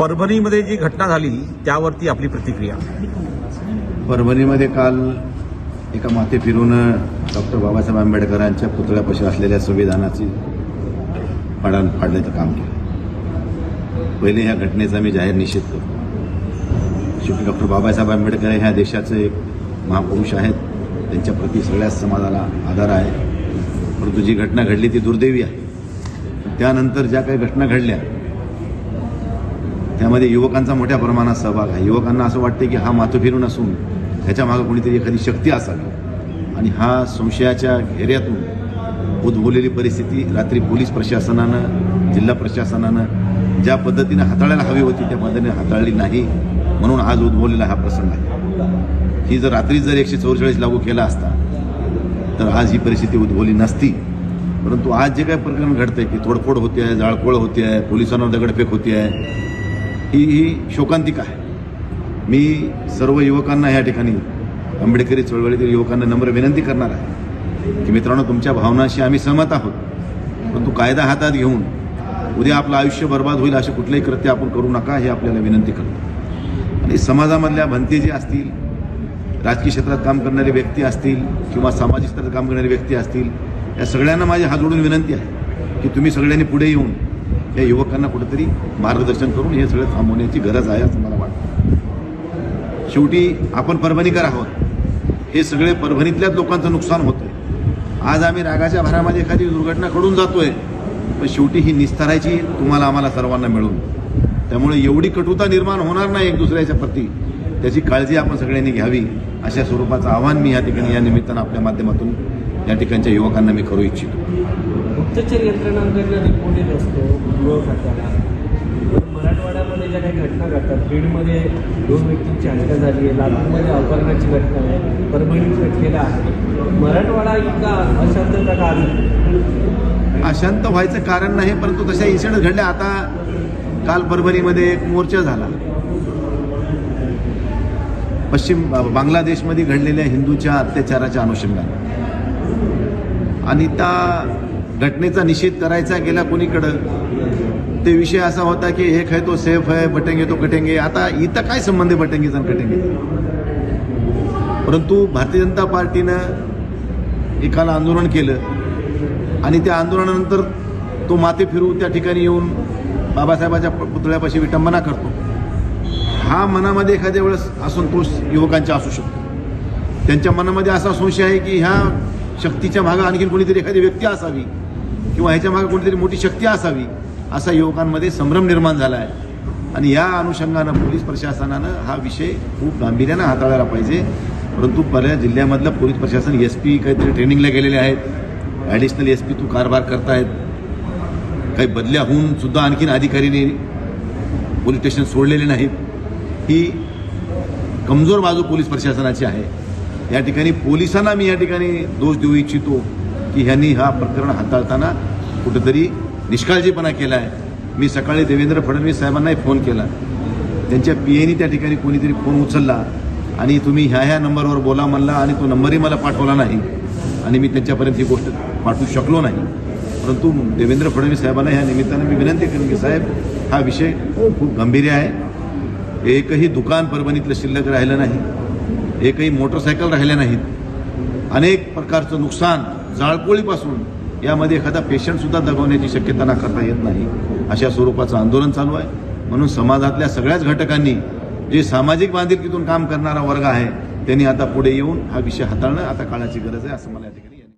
परभणीमध्ये जी घटना झाली त्यावरती आपली प्रतिक्रिया. परभणीमध्ये काल एका माते फिरून डॉक्टर बाबासाहेब आंबेडकरांच्या पुतळ्यापाशी असलेल्या संविधानाची पाडान फाडण्याचं काम केलं. पहिले ह्या घटनेचा मी जाहीर निषेध करतो. शेवटी डॉक्टर बाबासाहेब आंबेडकर ह्या देशाचे एक महापुरुष आहेत. त्यांच्या प्रती सगळ्याच समाजाला आधार आहे. परंतु जी घटना घडली ती दुर्दैवी आहे. त्यानंतर ज्या काही घटना घडल्या त्यामध्ये युवकांचा मोठ्या प्रमाणात सहभाग आहे. युवकांना असं वाटते की हा माथोफिरून असून त्याच्यामागं कोणीतरी एखादी शक्ती असावी. आणि हा संशयाच्या घेऱ्यातून उद्भवलेली परिस्थिती रात्री पोलीस प्रशासनानं जिल्हा प्रशासनानं ज्या पद्धतीनं हाताळायला हवी होती त्या पद्धतीने हाताळली नाही म्हणून आज उद्भवलेला हा प्रसंग आहे. ही जर रात्री जर एकशे चौवेचाळीस लागू केला असता तर आज ही परिस्थिती उद्भवली नसती. परंतु आज जे काही प्रकरण घडतंय की तोडफोड होते आहे जाळपोळ होते आहे पोलिसांवर दगडफेक होते आहे ही ही शोकांतिका आहे. मी सर्व युवकांना या ठिकाणी आंबेडकरी चळवळीतील युवकांना नम्र विनंती करणार आहे की मित्रांनो तुमच्या भावनाशी आम्ही सहमत आहोत. परंतु कायदा हातात घेऊन उद्या आपलं आयुष्य बर्बाद होईल असे कुठलेही कृत्य आपण करू नका हे आपल्याला विनंती करतो. आणि समाजामधल्या भंती जे असतील राजकीय क्षेत्रात काम करणारे व्यक्ती असतील किंवा सामाजिक क्षेत्रात काम करणारे व्यक्ती असतील या सगळ्यांना माझी हात जोडून विनंती आहे की तुम्ही सगळ्यांनी पुढे येऊन या युवकांना कुठेतरी मार्गदर्शन करून हे सगळं थांबवण्याची गरज आहे असं मला वाटतं. शेवटी आपण परभणीकर आहोत. हे सगळे परभणीतल्याच लोकांचं नुकसान होतं आज आम्ही रागाच्या भारामध्ये एखादी दुर्घटना घडून जातोय पण शेवटी ही निस्तारायची तुम्हाला आम्हाला सर्वांना मिळून. त्यामुळे एवढी कटुता निर्माण होणार नाही एक दुसऱ्याच्या प्रती. त्याची काळजी आपण सगळ्यांनी घ्यावी. अशा स्वरूपाचं आव्हान मी या ठिकाणी या निमित्तानं आपल्या माध्यमातून या ठिकाणच्या युवकांना मी करू इच्छितो. गुप्तचर यंत्रणांकडनं रिपोर्ट येत असतो गृह खात्याला. मराठवाड्यामध्ये ज्या काही घटना घडतात बीडमध्ये दोन व्यक्तींची हत्या झाली आहे लातूरमध्ये अपहरणाची घटना आहे परभणीत घटलेला आहे. मराठवाडा इतका अशांतता का अशांत व्हायचं कारण नाही परंतु तशा इन्सिडेंट घडल्या. आता काल परभणीमध्ये एक मोर्चा झाला. पश्चिम बांगलादेशमध्ये घडलेल्या हिंदूच्या अत्याचाराच्या अनुषंगाने. आणि त्या घटनेचा निषेध करायचा गेला कोणीकडं? ते विषय असा होता की हे खाय तो सेफ आहे बटेंगे तो कटेंगे आता इथं काय संबंध आहे बटेंगेचा आणि कटेंगे परंतु भारतीय जनता पार्टीनं एकाला आंदोलन केलं आणि त्या आंदोलनानंतर तो माते फिरू त्या ठिकाणी येऊन बाबासाहेबाच्या पुतळ्यापाशी विटंबना करतो. हा मनामध्ये एखाद्या वेळेस असंतोष युवकांचा असू शकतो. त्यांच्या मनामध्ये असा संशय आहे की ह्या शक्तीच्या भागा आणखीन कोणीतरी एखादी व्यक्ती असावी. किंवा ह्याच्या मागे कोणीतरी मोठी शक्ती असावी असा युवकांमध्ये संभ्रम निर्माण झाला आहे आणि या अनुषंगानं पोलीस प्रशासनानं हा विषय खूप गांभीर्यानं हाताळायला पाहिजे. परंतु बऱ्या जिल्ह्यामधलं पोलीस प्रशासन एस पी काहीतरी ट्रेनिंगला गेलेले आहेत. ॲडिशनल एस पी तू कारभार करतायत. काही बदल्या होऊन सुद्धा आणखीन अधिकारीने पोलीस स्टेशन सोडलेले नाहीत. ही कमजोर बाजू पोलीस प्रशासनाची आहे. या ठिकाणी पोलिसांना मी या ठिकाणी दोष देऊ इच्छितो. की ह्यांनी हा प्रकरण हाताळताना कुठंतरी निष्काळजीपणा केला आहे मी सकाळी देवेंद्र फडणवीस साहेबांनाही फोन केला. त्यांच्या पी एनी त्या ठिकाणी कोणीतरी फोन उचलला आणि तुम्ही ह्या ह्या नंबरवर बोला म्हणला आणि तो नंबरही मला पाठवला नाही. आणि मी त्यांच्यापर्यंत ही गोष्ट पाठवू शकलो नाही. परंतु देवेंद्र फडणवीस साहेबांना ह्या निमित्तानं मी विनंती करेन की साहेब हा विषय खूप गंभीर आहे. एकही दुकान परभणीतलं शिल्लक राहिलं नाही. एकही मोटरसायकल राहिल्या नाहीत. अनेक प्रकारचं नुकसान जाळपोळीपासून यामध्ये एखादा पेशंटसुद्धा दगवण्याची शक्यता नाकारता येत नाही. अशा स्वरूपाचं आंदोलन चालू आहे. म्हणून समाजातल्या सगळ्याच घटकांनी जे सामाजिक बांधिलकीतून काम करणारा वर्ग आहे त्यांनी आता पुढे येऊन हा विषय हाताळणं आता काळाची गरज आहे असं मला या ठिकाणी